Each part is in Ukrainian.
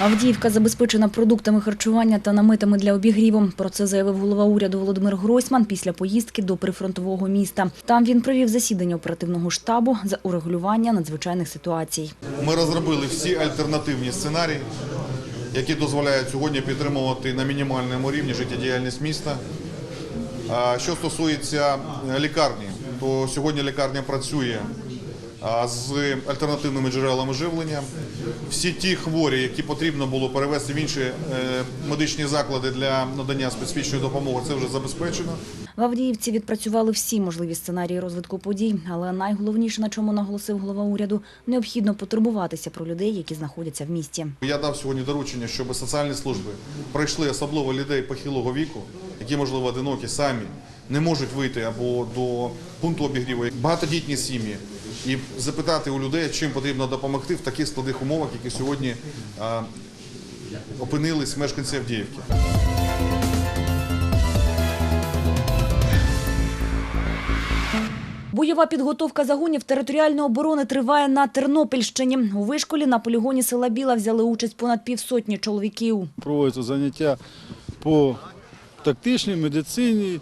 Авдіївка забезпечена продуктами харчування та наметами для обігріву. Про це заявив голова уряду Володимир Гройсман після поїздки до прифронтового міста. Там він провів засідання оперативного штабу за урегулювання надзвичайних ситуацій. Ми розробили всі альтернативні сценарії, які дозволяють сьогодні підтримувати на мінімальному рівні життєдіяльність міста. Що стосується лікарні, то сьогодні лікарня працює з альтернативними джерелами живлення. Всі ті хворі, які потрібно було перевести в інші е, медичні заклади для надання специфічної допомоги, це вже забезпечено. В Авдіївці відпрацювали всі можливі сценарії розвитку подій, але найголовніше, на чому наголосив голова уряду, необхідно потурбуватися про людей, які знаходяться в місті. Я дав сьогодні доручення, щоб соціальні служби прийшли особливо людей похилого віку, які, можливо, одинокі самі не можуть вийти або до пункту обігріву, багатодітні сім'ї, і запитати у людей, чим потрібно допомогти в таких складних умовах, які сьогодні а, опинились мешканці Авдіївки. Бойова підготовка загонів територіальної оборони триває на Тернопільщині. У вишколі на полігоні села Біла взяли участь понад півсотні чоловіків. Проводяться заняття по тактичній медицині,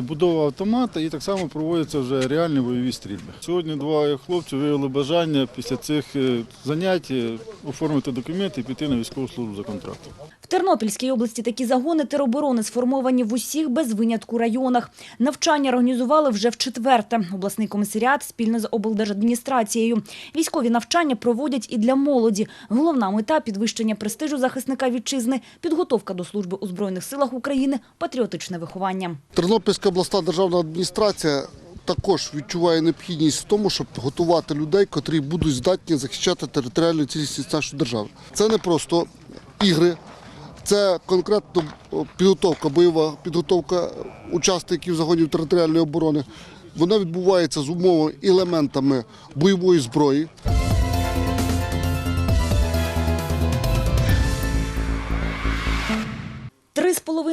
будова автомата і так само проводяться вже реальні бойові стрільби. Сьогодні два хлопці виявили бажання після цих е, занять е, оформити документи і піти на військову службу за контрактом. В Тернопільській області такі загони тероборони сформовані в усіх без винятку районах. Навчання організували вже в четверте. Обласний комісаріат спільно з облдержадміністрацією. Військові навчання проводять і для молоді. Головна мета – підвищення престижу захисника вітчизни, підготовка до служби у Збройних силах України, патріотичне виховання. Тернопільська обласна державна адміністрація також відчуває необхідність в тому, щоб готувати людей, котрі будуть здатні захищати територіальну цілісність нашої держави. Це не просто ігри, це конкретно підготовка, бойова підготовка учасників загонів територіальної оборони. Вона відбувається з умовами елементами бойової зброї.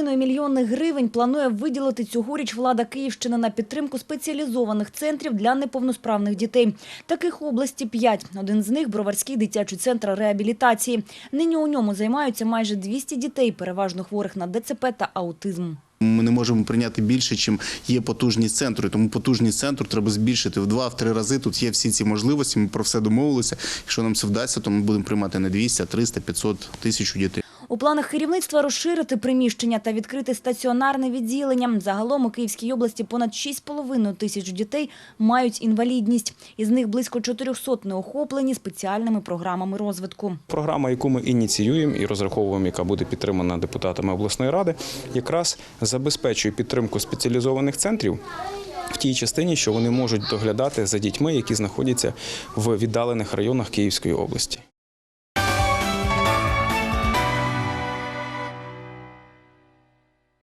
Три з половиною мільйони гривень планує виділити цьогоріч влада Київщини на підтримку спеціалізованих центрів для неповносправних дітей. Таких в області п'ять. Один з них – Броварський дитячий центр реабілітації. Нині у ньому займаються майже 200 дітей, переважно хворих на ДЦП та аутизм. Ми не можемо прийняти більше, чим є потужність центру. Тому потужність центру треба збільшити в два-три рази. Тут є всі ці можливості. Ми про все домовилися. Якщо нам це вдасться, то ми будемо приймати не 200, а 300, 500 тисяч дітей. У планах керівництва розширити приміщення та відкрити стаціонарне відділення. Загалом у Київській області понад 6,5 тисяч дітей мають інвалідність. Із них близько 400 не охоплені спеціальними програмами розвитку. Програма, яку ми ініціюємо і розраховуємо, яка буде підтримана депутатами обласної ради, якраз забезпечує підтримку спеціалізованих центрів. В тій частині, що вони можуть доглядати за дітьми, які знаходяться в віддалених районах Київської області.